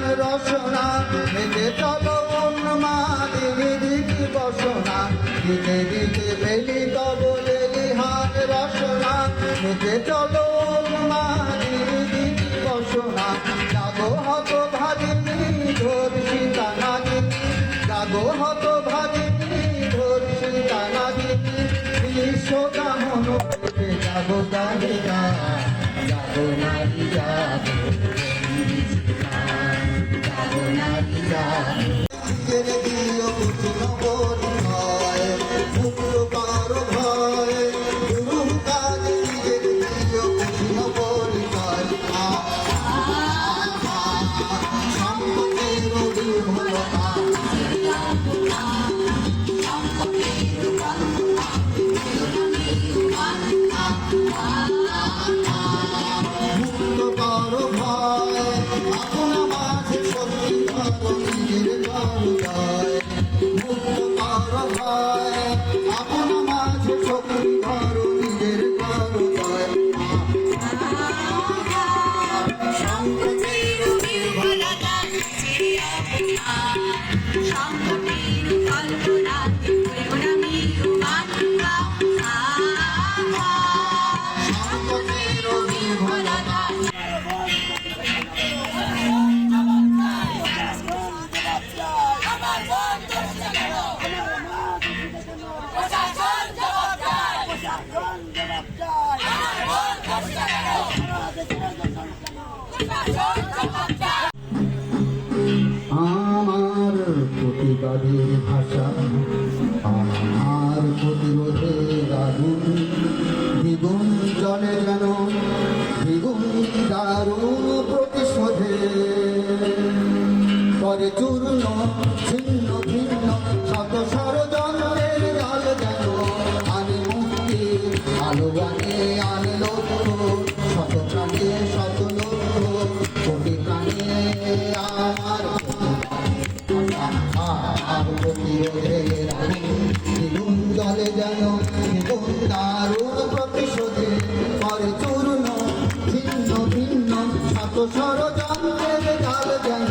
প্রাণ রসনা মেলে চলো উন্মাদিনী দিদি বসনা। দিতে দিতে বেলি তব বেলি হাত রসনা মেলে চলো উন্মাদিনী দিদি বসনা। জাগো হত ভাগিনী ধর্ষিতা নাগিনী জাগো হত ভাগিনী ধর্ষিতা নাগিনী বিশ্বকামন জাগো গাড়ি জাগো নারী জাগো। মুক্ত কর ভয় আপন মাঝে শক্তি আমার প্রতিবাদের ভাষা, আমার প্রতিরোধের আগুন। দ্বিগুণ জলে যেন, দ্বিগুণ দারুণ প্রতিশোধে। করে চূর্ণ, ছিন্ন ভিন্ন জলে যেন দারুণ প্রতিশোধে করে চূর্ণ ভিন্ন ভিন্ন শত ষড়যন্ত্রের জাল যেন